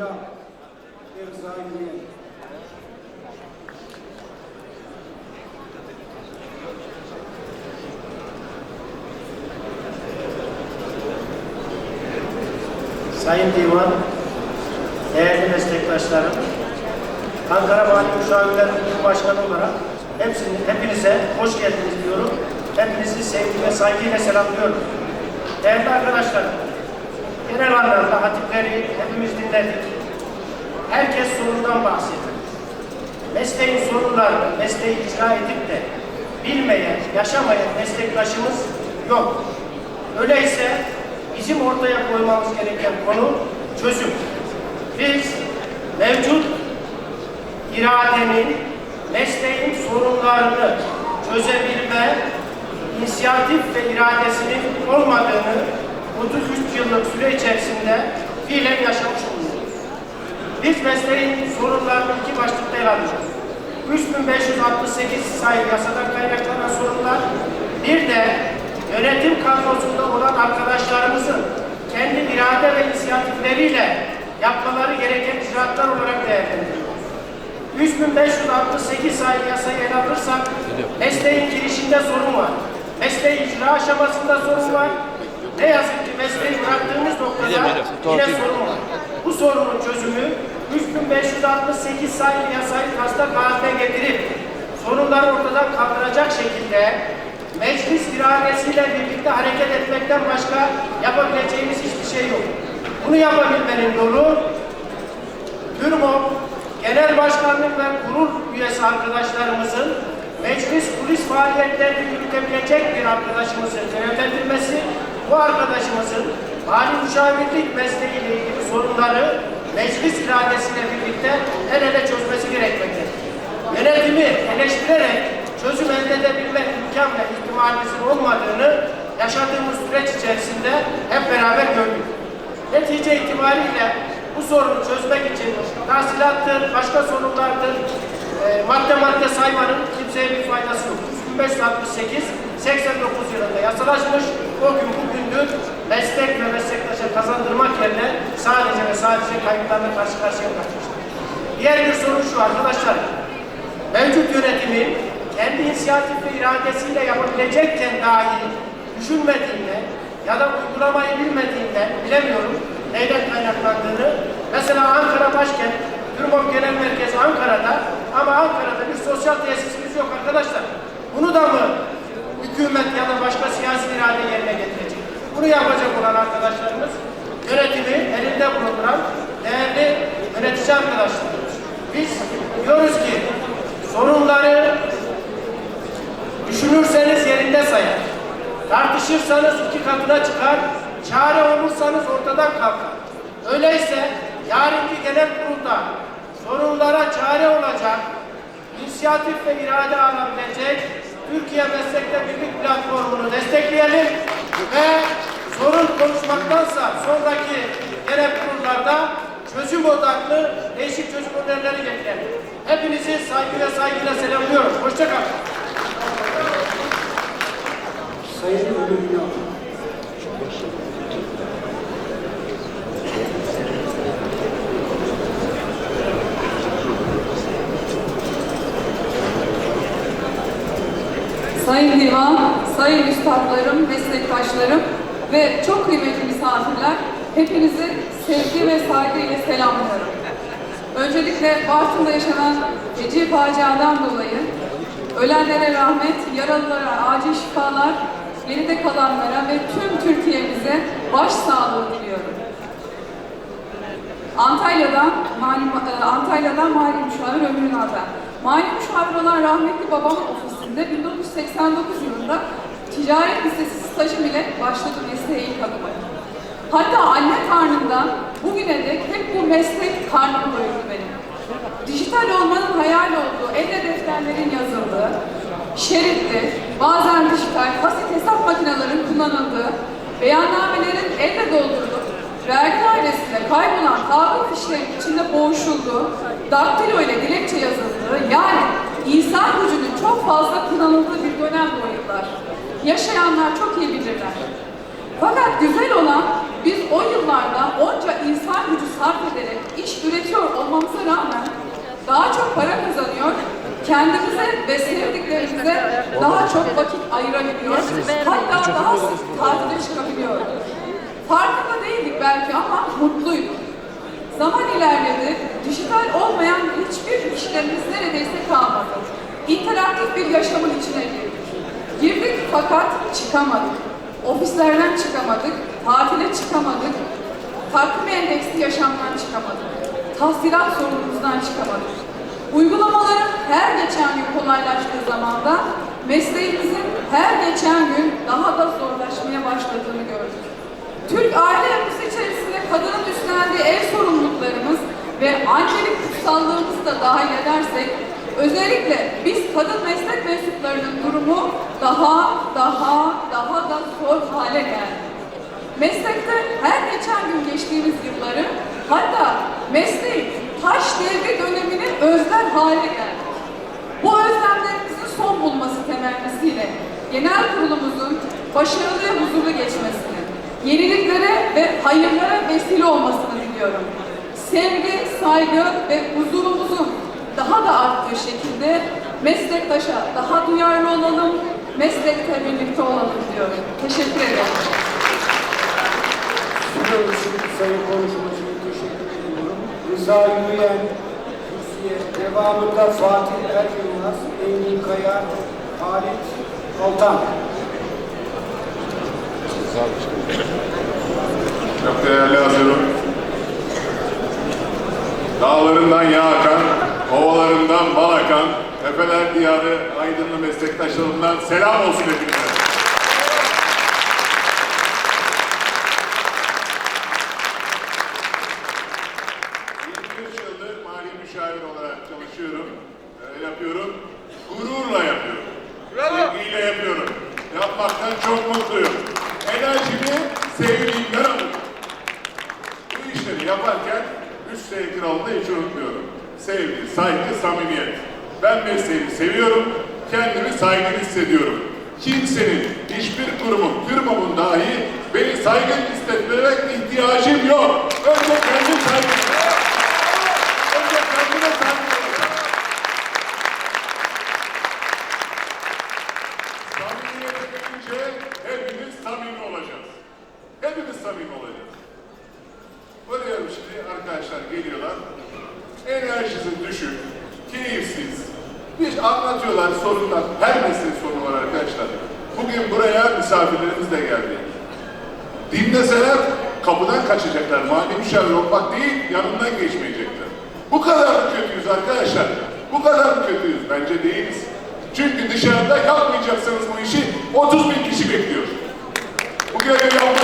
ruhuyla bir zahiriye. Sayın Divan, değerli meslektaşlarım, Ankara Mali Müşavirler Kurulu Başkanı olarak hepsini, hepinize hoş geldiniz diyorum. Hepinizi sevgi ve saygıyla selamlıyorum. Değerli arkadaşlarım, genel anlamda hatipleri hepimiz dinledik. Herkes sorundan bahsediyor. Mesleğin sorunlarını, mesleği icra edip de bilmeyen, yaşamayan meslektaşımız yok. Öyleyse bizim ortaya koymamız gereken konu çözüm. Biz mevcut iradenin mesleğin sorunlarını çözebilme inisiyatif ve iradesinin olmadığını 33 yıllık süre içerisinde fiilen yaşamış bulunuyoruz. Biz mesleğin sorunlarını iki başlıkta ele alıyoruz. 3568 sayılı yasadan kaynaklanan sorunlar, bir de yönetim kadrosunda olan arkadaşlarımızın kendi irade ve inisiyatifleriyle yapmaları gereken icraatlar olarak değerlendiriyoruz. 3568 sayılı yasayı ele alırsak mesleğin girişinde sorun var. Mesleğin icra aşamasında sorun var. Ne yazık ki mesleği bıraktığımız noktada yine sorun var. Bu sorunun çözümü 3568 sayılı yasayı taslak haline getirip sorunları ortadan kaldıracak şekilde meclis iradesiyle birlikte hareket etmekten başka yapabileceğimiz hiçbir şey yok. Bunu yapabilmenin yolu TÜRMOP Genel Başkanlık ve kurul üyesi arkadaşlarımızın meclis kulis faaliyetlerini yürütebilecek bir arkadaşımızın görevlendirmesi, bu arkadaşımızın mali müşavirlik mesleğiyle ilgili sorunları meclis iradesiyle birlikte el ele çözmesi gerekmektedir. Yönetimi eleştirerek çözüm elde edebilme imkan ve ihtimalimizin olmadığını yaşadığımız süreç içerisinde hep beraber gördük. Netice itibariyle bu sorunu çözmek için tahsilattır, başka sorunlardır, e, madde madde saymanın kimseye bir faydası yok. 1568 89 yılında yasalaşmış. O gün bugündür meslek ve meslektaşa kazandırmak yerine sadece ve sadece kayıplarla karşı karşıya kalmıştır. Diğer bir sorun şu arkadaşlar. Mevcut yönetimin kendi inisiyatif ve iradesiyle yapabilecekken dahi düşünmediğinden ya da uygulamayı bilmediğinden bilemiyorum neyden kaynaklandığını. Mesela Ankara başkent, Türmop Genel Merkezi Ankara'da ama Ankara'da bir sosyal tesisimiz yok arkadaşlar. Bunu da mı hükümet ya da başka siyasi irade yerine getirecek? Bunu yapacak olan arkadaşlarımız yönetimi elinde bulunduran değerli yönetici arkadaşlarımız. Biz diyoruz ki sorunları düşünürseniz yerinde sayar. Tartışırsanız iki katına çıkar, çare olursanız ortadan kalkar. Öyleyse yarınki genel kurulda sorunlara çare olacak, inisiyatif ve irade alabilecek Türkiye Meslekte Birlik Platformu'nu destekleyelim ve sorun konuşmaktansa sonraki genel kurullarda çözüm odaklı değişik çözüm önerileri getirelim. Hepinizi saygı ve saygıyla selamlıyorum. Hoşçakalın. Sayın Ömür Ünal. Sayın Divan, sayın üstadlarım, meslektaşlarım ve çok kıymetli misafirler, hepinizi sevgi ve saygıyla selamlıyorum. Öncelikle Bartın'da yaşanan feci faciadan dolayı ölenlere rahmet, yaralılara acil şifalar, geride kalanlara ve tüm Türkiye'mize başsağlığı diliyorum. Antalya'dan mali, e, Antalya'dan mali müşavir Ömür Ünal'dan. Mali müşavir olan rahmetli babamın ofisinde 1989 yılında ticaret lisesi stajım ile başladı mesleğe ilk adımı. Hatta anne karnından bugüne dek hep bu meslek karnımı doyurdu benim. Dijital olmanın hayal olduğu, elle defterlerin yazıldığı, şeritli, bazen dijital, basit hesap makinelerinin kullanıldığı, beyannamelerin elle doldurulup, vergi dairesinde kaybolan taahhüt fişlerinin içinde boğuşulduğu, daktilo ile dilekçe yazıldığı, yani insan gücünün çok fazla kullanıldığı bir dönem bu yıllar. Yaşayanlar çok iyi bilirler. Fakat güzel olan biz o yıllarda onca insan gücü sarf ederek iş üretiyor olmamıza rağmen daha çok para kazanıyor, kendimize ve sevdiklerimize daha çok vakit ayırabiliyoruz. Hatta daha sık tatile çıkabiliyoruz. Farkında değildik belki ama mutluyduk. Zaman ilerledi, dijital olmayan hiçbir işlerimiz neredeyse kalmadı. İnteraktif bir yaşamın içine girdik. Girdik fakat çıkamadık. Ofislerden çıkamadık, tatile çıkamadık, takvim endeksli yaşamdan çıkamadık. Tahsilat sorunumuzdan çıkamadık. Uygulamaların her geçen gün kolaylaştığı zamanda mesleğimizin her geçen gün daha da zorlaşmaya başladığını gördük. Türk aile yapısı içerisinde kadının üstlendiği ev sorumluluklarımız ve annelik kutsallığımızı da dahil edersek, özellikle biz kadın meslek mensuplarının durumu daha, daha, daha da zor hale geldi. Meslekte her geçen gün geçtiğimiz yılları, hatta mesleğin taş devri dönemini özler hale geldik. Bu özlemlerimizin son bulması temennisiyle genel kurulumuzun başarılı ve huzurlu geçmesini, yeniliklere ve hayırlara vesile olmasını diliyorum. Sevgi, saygı ve huzurumuzun daha da arttığı şekilde meslektaşa daha duyarlı olalım, meslekte birlikte olalım diyorum. Teşekkür ederim. İçin sayın konuşmacı teşekkür ediyorum. Rıza Yürüyen, Hüsiye, devamında Fatih Ergünmaz, Engin Kaya, Halit Altan. Çok değerli hazırım. Dağlarından yağ akan, ovalarından bal akan, tepeler diyarı aydınlı meslektaşlarımdan selam olsun hepinize. S kralını hiç unutmuyorum. Sevgi, saygı, samimiyet. Ben mesleğimi seviyorum, kendimi saygın hissediyorum. Kimsenin, hiçbir kurumun, firmamın dahi beni saygın hissetmemek ihtiyacım yok. Önce kendi saygım. Önce kendime saygım olacak. Samimiyete gelince hepimiz samimi olacağız. Hepimiz samimi olacağız. Varıyorum şimdi arkadaşlar geliyorlar. Enerjisi düşük, keyifsiz. Bir anlatıyorlar sorunlar. Her mesleğin sorunu var arkadaşlar. Bugün buraya misafirlerimiz de geldi. Dinleseler kapıdan kaçacaklar. Mali müşavir olmak değil, yanından geçmeyecekler. Bu kadar mı kötüyüz arkadaşlar? Bu kadar mı kötüyüz? Bence değiliz. Çünkü dışarıda yapmayacaksınız bu işi 30 bin kişi bekliyor. Bu görevi yapmak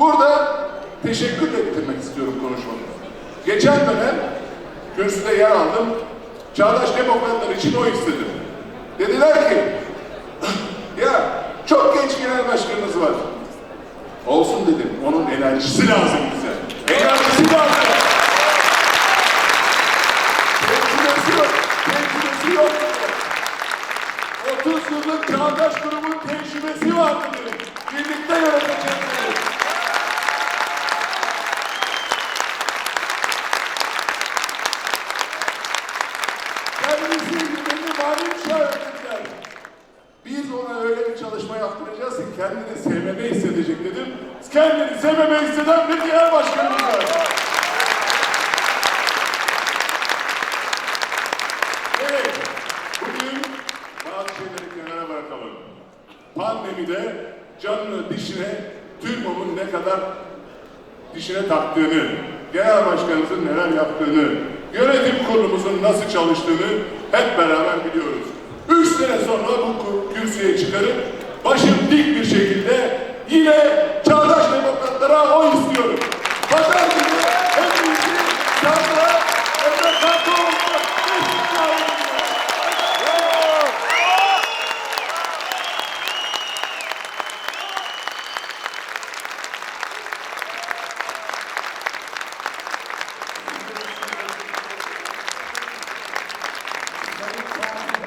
Burada teşekkür ettirmek istiyorum konuşmamı. Geçen dönem kürsüde yer aldım. Çağdaş Demokratlar için o istedim. Dediler ki ya çok genç genel başkanınız var. Olsun dedim. Onun enerjisi lazım bize. Enerjisi lazım. Tecrübesi yok. Tecrübesi yok. 30 yıllık çağdaş grubun tecrübesi vardı dedim. Birlikte dedim. Kendini sevmeme hissedecek dedim. Kendini sevmeme hisseden bir diğer başkanımız var. Evet, bugün bazı şeyleri kenara bırakalım. Pandemide canını dişine, TÜRMO'nun ne kadar dişine taktığını, genel başkanımızın neler yaptığını, yönetim kurulumuzun nasıl çalıştığını hep beraber biliyoruz. Üç sene sonra bu kürsüye çıkarıp başım dik bir şekilde yine çağdaş demokratlara oy istiyorum. Pazar